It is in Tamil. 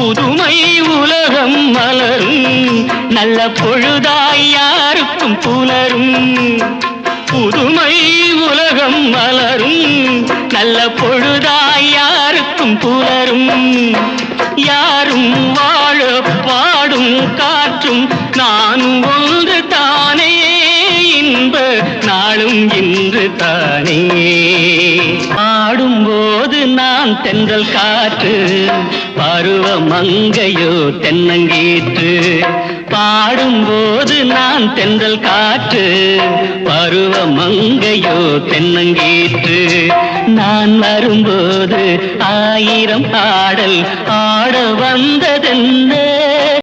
புதுமை உலகம் மலரும். நல்ல பொழுதாய் யாருக்கும் புலரும். புதுமை உலகம் மலரும். நல்ல பொழுதாய் யாருக்கும் புலரும். யாரும் வாழ பாடும் காற்றும் நானும் ஒன்று தானே. இன்ப நாளும் இன்று தானே. பாடும்போது நான் தென்றல் காற்று பருவ மங்கையோ தென்னங்கீற்று. பாடும்போது நான் தென்றல் காற்று பருவ மங்கையோ தென்னங்கீற்று. நான் வரும்போது ஆயிரம் ஆடல் ஆட வந்ததென்ன?